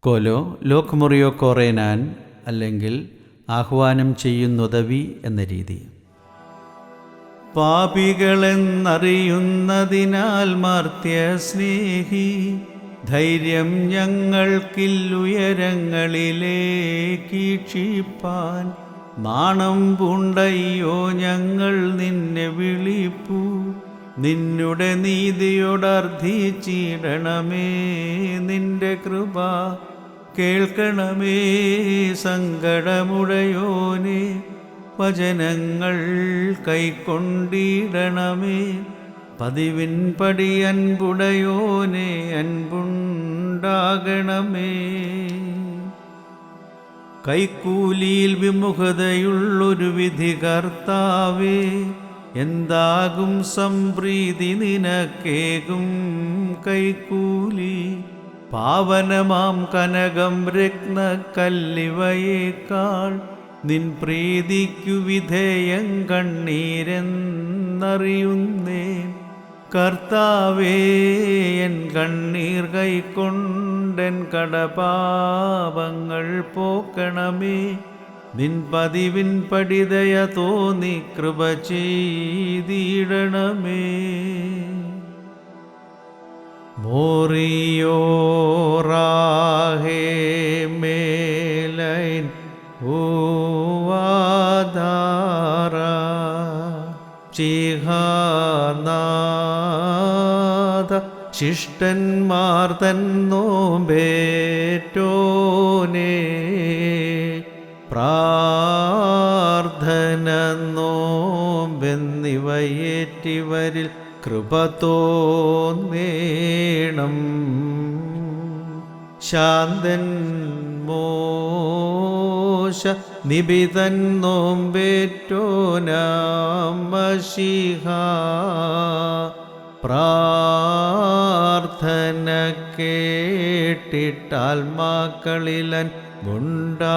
കോലോ ലോക്മുറിയോ കോറേനാൻ അല്ലെങ്കിൽ ആഹ്വാനം ചെയ്യുന്നുതവി എന്ന രീതി. പാപികളെന്നറിയുന്നതിനാൽ മർത്യ സ്നേഹി ധൈര്യം ഞങ്ങൾക്കില്ലുയരങ്ങളിലേക്കീക്ഷിപ്പാൻ നാണം പൂണ്ടയ്യോ ഞങ്ങൾ നിന്നെ വിളിപ്പൂ. നിന്നുടെ നീതിയോടർദ്ധിച്ചിടണമേ നിന്റെ കൃപ കേൾക്കണമേ സങ്കടമുടയോനെ വചനങ്ങൾ കൈക്കൊണ്ടിടണമേ പതിവിൻ പടി അൻപുടയോനെ അൻപുണ്ടാകണമേ. കൈക്കൂലിയിൽ വിമുഖതയുള്ളൊരു വിധി കർത്താവേ എന്താകും സംപ്രീതി നിനക്കേകും കൈക്കൂലി? പാവനമാം കനകം രത്നക്കല്ലിവയേക്കാൾ നിൻ പ്രീതിക്കു വിധേയം കണ്ണീരെന്നറിയുന്നേ കർത്താവേ എൻ കണ്ണീർ കൈക്കൊണ്ടൻ കടപാപങ്ങൾ പോക്കണമേ. നിൻ പതിവിൻ പടിതയ തോന്നി കൃപ ചെയ്തിടണമേ. മോറിയോറാഹേ മേലൈൻ ഓവാധാര ചിഹാനാഥ ശിഷ്ടന്മാർ തന്നോമ്പേറ്റോനേ. പ്രാർത്ഥന നോമ്പെന്നിവയേറ്റിവരിൽ കൃപ തോന്നേണം. ശാന്തൻ മോശ നിബിതൻ നോമ്പേറ്റോനാമശിഹ മക്കളിലൻ കേട്ടിട്ടാൽമാക്കളിലൻ ഉണ്ടാകേണം